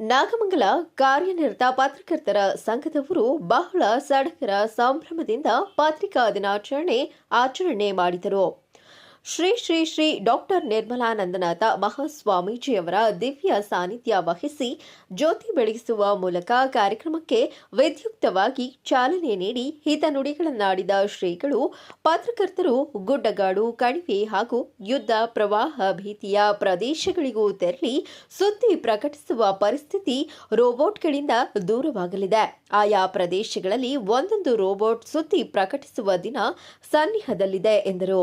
ನಾಗಮಂಗಲ ಕಾರ್ಯನಿರತ ಪತ್ರಕರ್ತರ ಸಂಘದವರು ಬಹಳ ಸಡಗರ ಸಂಭ್ರಮದಿಂದ ಪತ್ರಿಕಾ ದಿನಾಚರಣೆ ಆಚರಣೆ ಮಾಡಿದರು. ಶ್ರೀ ಶ್ರೀ ಶ್ರೀ ಡಾಕ್ಟರ್ ನಿರ್ಮಲಾನಂದನಾಥ ಮಹಾಸ್ವಾಮೀಜಿಯವರ ದಿವ್ಯ ಸಾನ್ನಿಧ್ಯ ವಹಿಸಿ ಜ್ಯೋತಿ ಬೆಳಗಿಸುವ ಮೂಲಕ ಕಾರ್ಯಕ್ರಮಕ್ಕೆ ವಿದ್ಯುಕ್ತವಾಗಿ ಚಾಲನೆ ನೀಡಿ ಹಿತನುಡಿಗಳನ್ನಾಡಿದ ಶ್ರೀಗಳು, ಪತ್ರಕರ್ತರು, ಗುಡ್ಡಗಾಡು, ಕಣಿವೆ ಹಾಗೂ ಯುದ್ಧ ಪ್ರವಾಹ ಭೀತಿಯ ಪ್ರದೇಶಗಳಿಗೂ ತೆರಳಿ ಸುದ್ದಿ ಪ್ರಕಟಿಸುವ ಪರಿಸ್ಥಿತಿ ರೋಬೋಟ್ಗಳಿಂದ ದೂರವಾಗಲಿದೆ. ಆಯಾ ಪ್ರದೇಶಗಳಲ್ಲಿ ಒಂದೊಂದು ರೋಬೋಟ್ ಸುದ್ದಿ ಪ್ರಕಟಿಸುವ ದಿನ ಸನ್ನಿಹದಲ್ಲಿದೆ ಎಂದರು.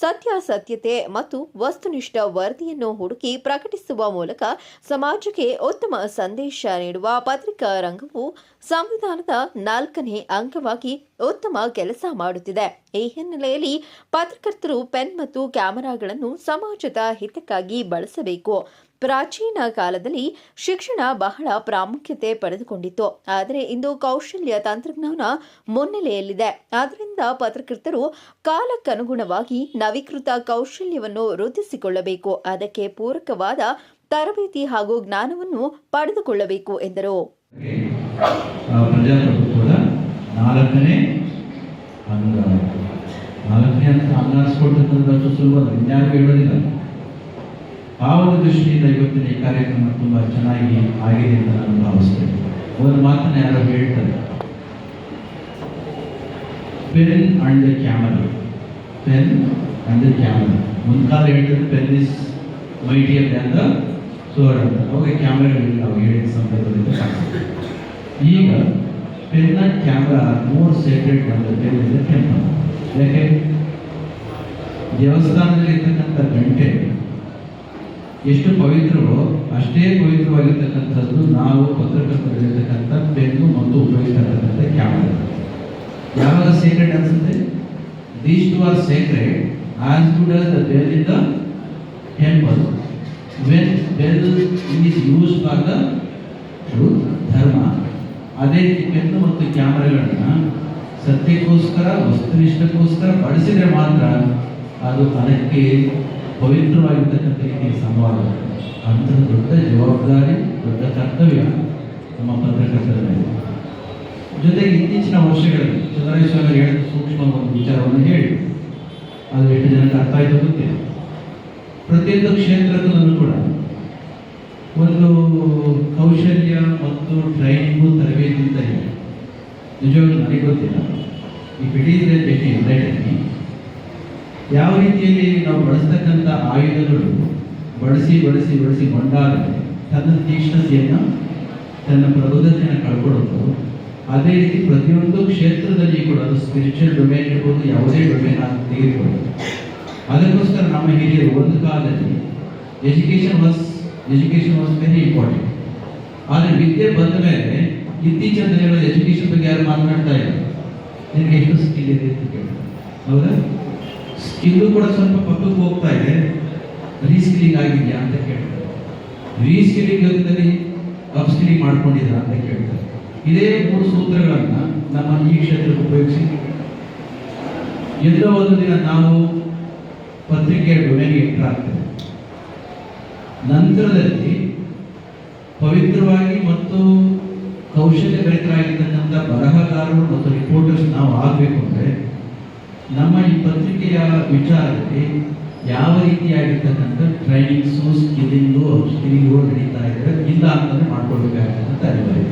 ಸತ್ಯಾಸತ್ಯತೆ ಮತ್ತು ವಸ್ತುನಿಷ್ಠ ವರದಿಯನ್ನು ಹುಡುಕಿ ಪ್ರಕಟಿಸುವ ಮೂಲಕ ಸಮಾಜಕ್ಕೆ ಉತ್ತಮ ಸಂದೇಶ ನೀಡುವ ಪತ್ರಿಕಾ ರಂಗವು ಸಂವಿಧಾನದ ನಾಲ್ಕನೇ ಅಂಗವಾಗಿ ಉತ್ತಮ ಕೆಲಸ ಮಾಡುತ್ತಿದೆ. ಈ ಹಿನ್ನೆಲೆಯಲ್ಲಿ ಪತ್ರಕರ್ತರು ಪೆನ್ ಮತ್ತು ಕ್ಯಾಮೆರಾಗಳನ್ನು ಸಮಾಜದ ಹಿತಕ್ಕಾಗಿ ಬಳಸಬೇಕು. ಪ್ರಾಚೀನ ಕಾಲದಲ್ಲಿ ಶಿಕ್ಷಣ ಬಹಳ ಪ್ರಾಮುಖ್ಯತೆ ಪಡೆದುಕೊಂಡಿತ್ತು. ಆದರೆ ಇಂದು ಕೌಶಲ್ಯ ತಂತ್ರಜ್ಞಾನ ಮುನ್ನೆಲೆಯಲ್ಲಿದೆ. ಆದ್ದರಿಂದ ಪತ್ರಕರ್ತರು ಕಾಲಕ್ಕನುಗುಣವಾಗಿ ನವೀಕೃತ ಕೌಶಲ್ಯವನ್ನು ವೃದ್ಧಿಸಿಕೊಳ್ಳಬೇಕು. ಅದಕ್ಕೆ ಪೂರಕವಾದ ತರಬೇತಿ ಹಾಗೂ ಜ್ಞಾನವನ್ನು ಪಡೆದುಕೊಳ್ಳಬೇಕು ಎಂದರು. ನಾಲ್ಕನೇ ನಾಲ್ಕನೇ ಅಂತ ಸುಲಭ ಅಲ್ಲ, ಹೇಳೋದಿಲ್ಲ. ಆ ಒಂದು ದೃಷ್ಟಿಯಿಂದ ಇವತ್ತಿನ ಈ ಕಾರ್ಯಕ್ರಮ ತುಂಬ ಚೆನ್ನಾಗಿ ಆಗಿದೆ ಅಂತ ನಾನು ಭಾವಿಸ್ತೇನೆ. ಒಂದು ಮಾತನ್ನ ಯಾರೋ ಹೇಳ್ತಾರೆ. Pen and camera pen and camera ಕಾಲ ಹೇಳ್ತಾರೆ pen is mightier than the sword ಅಂತ. ಅವಾಗ ಕ್ಯಾಮರಾಗಳಿಲ್ಲ ಅವಾಗ ಹೇಳಿದ ಕಾಣಿಸುತ್ತೆ ಈಗ ಪೆನ್ ಕ್ಯಾಮ್ರಾ ಮೋರ್ ಸೇಕ್ರೆಡ್ ಅಂತ ಹೇಳಿದ್ರೆ ಟೆಂಪಲ್ ಯಾಕೆ? ದೇವಸ್ಥಾನದಲ್ಲಿ ಇರ್ತಕ್ಕಂಥ ಗಂಟೆ ಎಷ್ಟು ಪವಿತ್ರವೋ ಅಷ್ಟೇ ಪವಿತ್ರವಾಗಿರ್ತಕ್ಕಂಥದ್ದು ನಾವು ಪತ್ರಕರ್ತರಲ್ಲಿರ್ತಕ್ಕಂಥ ಪೆನ್ನು ಮತ್ತು ಉಪಯೋಗಿಸ್ತಕ್ಕಂಥ ಕ್ಯಾಮ್ರಾ. ಯಾವಾಗ ಸೇಕ್ರೆಡ್ ಅನ್ಸುತ್ತೆ? These two are sacred as good as the bell in the temple when bell is use for the dharma ಅದೇ ರೀತಿ ಪೆನ್ನು ಮತ್ತು ಕ್ಯಾಮ್ರಾಗಳನ್ನ ಸತ್ಯಕ್ಕೋಸ್ಕರ, ವಸ್ತುನಿಷ್ಠಕ್ಕೋಸ್ಕರ ಬಳಸಿದರೆ ಮಾತ್ರ ಅದು ಅದಕ್ಕೆ ಪವಿತ್ರವಾಗಿರ್ತಕ್ಕಂಥ ಈ ಸಂವಾದ ಅಂತಹ ದೊಡ್ಡ ಜವಾಬ್ದಾರಿ, ದೊಡ್ಡ ಕರ್ತವ್ಯ ನಮ್ಮ ಪತ್ರಕರ್ತರ ಮೇಲೆ ಜೊತೆಗೆ ಇತ್ತೀಚಿನ ವರ್ಷಗಳಲ್ಲಿ ಚಂದ್ರೇಶ್ವರ ಹೇಳಿದ ಸೂಕ್ಷ್ಮ ಒಂದು ವಿಚಾರವನ್ನು ಹೇಳಿ ಅದು ಎಷ್ಟು ಜನಕ್ಕೆ ಅರ್ಥ ಆಯಿತು ಗೊತ್ತಿಲ್ಲ. ಪ್ರತಿಯೊಂದು ಕ್ಷೇತ್ರದಲ್ಲೂ ಕೂಡ ಒಂದು ಕೌಶಲ್ಯ ಮತ್ತು ಟ್ರೈನಿಂಗು ತರಬೇತಿ ಅಂತ ಹೇಳಿ. ನಿಜವಾಗ್ಲೂ ನನಗೆ ಗೊತ್ತಿಲ್ಲ. ಈ ಬಿಡಿದ್ರೆ ಭೇಟಿ ರೈಟಲ್ಲಿ ಯಾವ ರೀತಿಯಲ್ಲಿ ನಾವು ಬಳಸ್ತಕ್ಕಂಥ ಆಯುಧಗಳು ಬಳಸಿ ಬಳಸಿ ಬಳಸಿ ಕೊಂಡಾದರೆ ತನ್ನ ತೀಕ್ಷ್ಣತೆಯನ್ನು, ತನ್ನ ಪ್ರಬುದ್ಧತೆಯನ್ನು ಕಳ್ಕೊಳ್ಳೋದು ಅದೇ ರೀತಿ ಪ್ರತಿಯೊಂದು ಕ್ಷೇತ್ರದಲ್ಲಿ ಕೂಡ ಅದು ಸ್ಪಿರಿಚುವಲ್ ಡೊಮೇನ್ ಇರ್ಬೋದು, ಯಾವುದೇ ಡೊಮೇನ್ ಆಗಿ ತೆಗೆದುಕೊಳ್ಳೋದು. ಅದಕ್ಕೋಸ್ಕರ ನಮ್ಮ ಹಿರಿಯರು ಒಂದು ಕಾಲದಲ್ಲಿ education was education was very important ಆದರೆ ವಿದ್ಯೆ ಬಂದ ಮೇಲೆ ಇತ್ತೀಚಿನ ದಿನಗಳಲ್ಲಿ ಎಜುಕೇಶನ್ ಬಗ್ಗೆ ಯಾರು ಮಾತನಾಡ್ತಾ ಇಲ್ಲ? ನಿಮಗೆ ಎಷ್ಟು ಸ್ಕಿಲ್ ಇದೆ ಅಂತ ಕೇಳಿ ಹೌದಾ? ಸ್ಕಿಲ್ಲು ಕೂಡ ಸ್ವಲ್ಪ ಪಕ್ಕಕ್ಕೆ ಹೋಗ್ತಾ ಇದೆ. ರೀಸ್ಕಿಲಿಂಗ್ ಆಗಿದೆಯಾ ಅಂತ ಕೇಳ್ತಾರೆ. ರೀಸ್ಕಿಲಿಂಗ್ ಅಂತಲೇ ಅಪ್ಸ್ಕಿಲಿಂಗ್ ಮಾಡ್ಕೊಂಡಿದ್ರ ಅಂತ ಕೇಳ್ತಾರೆ. ಇದೇ ಮೂರು ಸೂತ್ರಗಳನ್ನು ನಮ್ಮ ಈ ಕ್ಷೇತ್ರಕ್ಕೆ ಉಪಯೋಗಿಸಿ. ಎಲ್ಲೋ ಒಂದು ದಿನ ನಾವು ಪತ್ರಿಕೆಯ ಡೊಮೆಗೆ ಆಗ್ತೇವೆ. ನಂತರದಲ್ಲಿ ಪವಿತ್ರವಾಗಿ ಮತ್ತು ಕೌಶಲ್ಯ ಕೌಶಲ್ಯಭರಿತರಾಗಿರ್ತಕ್ಕಂಥ ಬರಹಗಾರರು ಮತ್ತು ನಮ್ಮ ಈ ಪತ್ರಿಕೆಯ ವಿಚಾರದಲ್ಲಿ ಯಾವ ರೀತಿಯಾಗಿರ್ತಕ್ಕಂಥ ಟ್ರೈನಿಂಗ್ಸು ಸ್ಕಿಲ್ಲಿಂಗು ಸ್ಕಿಲ್ಲಿಂಗು ನಡೀತಾ ಇದ್ದಾರೆ, ಇಲ್ಲ ಅಂತಲೇ ಮಾಡ್ಕೊಳ್ಬೇಕಾಗ್ತದೆ ಅನಿವಾರ್ಯ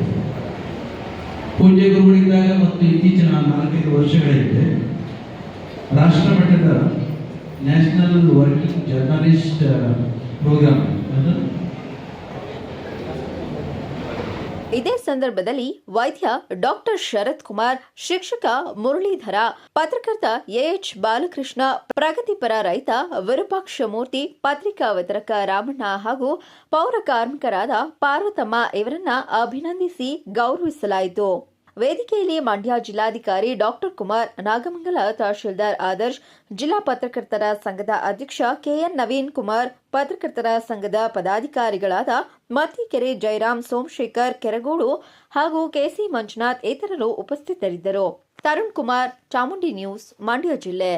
ಪೂಜ್ಯ ಗುರುಗಳಿದ್ದಾಗ ಮತ್ತು ಇತ್ತೀಚಿನ ನಾಲ್ಕೈದು ವರ್ಷಗಳಿಂದ ರಾಷ್ಟ್ರ ಮಟ್ಟದ ನ್ಯಾಷನಲ್ ವರ್ಕಿಂಗ್ ಜರ್ನಲಿಸ್ಟ್ ಪ್ರೋಗ್ರಾಮ್ ಅದು ಇದೇ ಸಂದರ್ಭದಲ್ಲಿ ವೈದ್ಯ ಡಾಕ್ಟರ್ ಶರತ್ ಕುಮಾರ್, ಶಿಕ್ಷಕ ಮುರಳೀಧರ, ಪತ್ರಕರ್ತ ಎಎಚ್ ಬಾಲಕೃಷ್ಣ, ಪ್ರಗತಿಪರ ರೈತ ವಿರೂಪಾಕ್ಷ ಮೂರ್ತಿ ಪತ್ರಿಕಾ ವಿತರಕ ರಾಮಣ್ಣ ಹಾಗೂ ಪೌರ ಕಾರ್ಮಿಕರಾದ ಪಾರ್ವತಮ್ಮ ಇವರನ್ನ ಅಭಿನಂದಿಸಿ ಗೌರವಿಸಲಾಯಿತು. ವೇದಿಕೆಯಲ್ಲಿ ಮಂಡ್ಯ ಜಿಲ್ಲಾಧಿಕಾರಿ ಡಾಕ್ಟರ್ ಕುಮಾರ್, ನಾಗಮಂಗಲ ತಹಶೀಲ್ದಾರ್ ಆದರ್ಶ್, ಜಿಲ್ಲಾ ಪತ್ರಕರ್ತರ ಸಂಘದ ಅಧ್ಯಕ್ಷ ಕೆಎನ್ ನವೀನ್ ಕುಮಾರ್, ಪತ್ರಕರ್ತರ ಸಂಘದ ಪದಾಧಿಕಾರಿಗಳಾದ ಮತ್ತಿಕೆರೆ ಜಯರಾಮ್ ಸೋಮಶೇಖರ್ ಕೆರಗೋಡು ಹಾಗೂ ಕೆಸಿ ಮಂಜುನಾಥ್ ಇತರರು ಉಪಸ್ಥಿತರಿದ್ದರು. ತರುಣ್ ಕುಮಾರ್ ಚಾಮುಂಡಿ ನ್ಯೂಸ್, ಮಂಡ್ಯ ಜಿಲ್ಲೆ.